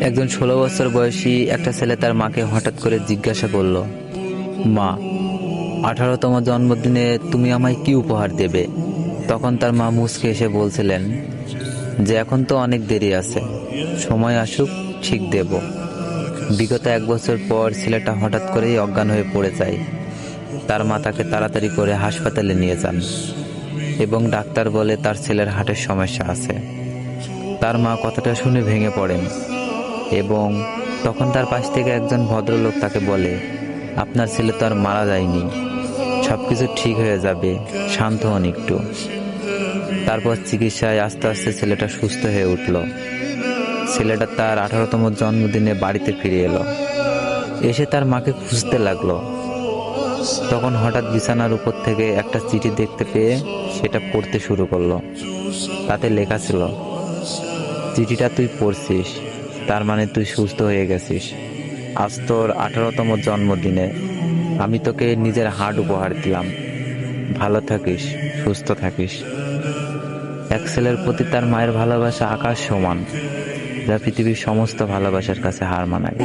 একজন ষোলো বছর বয়সী একটা ছেলে তার মাকে হঠাৎ করে জিজ্ঞাসা করল, মা, আঠারোতম জন্মদিনে তুমি আমায় কি উপহার দেবে? তখন তার মা মুচকে এসে বলছিলেন, যে এখন তো অনেক দেরি আছে, সময় আসুক, ঠিক দেব। বিগত এক বছর পর ছেলেটা হঠাৎ করেই অজ্ঞান হয়ে পড়ে যায়। তার মা তাকে তাড়াতাড়ি করে হাসপাতালে নিয়ে যান এবং ডাক্তার বলে তার ছেলের হার্টের সমস্যা আছে। তার মা কথাটা শুনে ভেঙে পড়েন এবং তখন তার পাশ থেকে একজন ভদ্রলোক তাকে বলে, আপনার ছেলে তো আর মারা যায়নি। সব কিছু ঠিক হয়ে যাবে, শান্ত হন একটু। তারপর চিকিৎসায় আস্তে আস্তে ছেলেটা সুস্থ হয়ে উঠল। ছেলেটা তার আঠারোতম জন্মদিনে বাড়িতে ফিরে এলো। এসে তার মাকে খুঁজতে লাগল। তখন হঠাৎ বিছানার উপর থেকে একটা চিঠি দেখতে পেয়ে সেটা পড়তে শুরু করল। তাতে লেখা ছিল চিঠিটা তুই পড়ছিস, তার মানে তুই সুস্থ হয়ে গেছিস। আজ তোর আঠারোতম জন্মদিনে আমি তোকে নিজের হাট উপহার দিলাম। ভালো থাকিস, সুস্থ থাকিস। এক ছেলের প্রতি তার মায়ের ভালোবাসা আকাশ সমান, যা পৃথিবীর সমস্ত ভালোবাসার কাছে হার মানায়।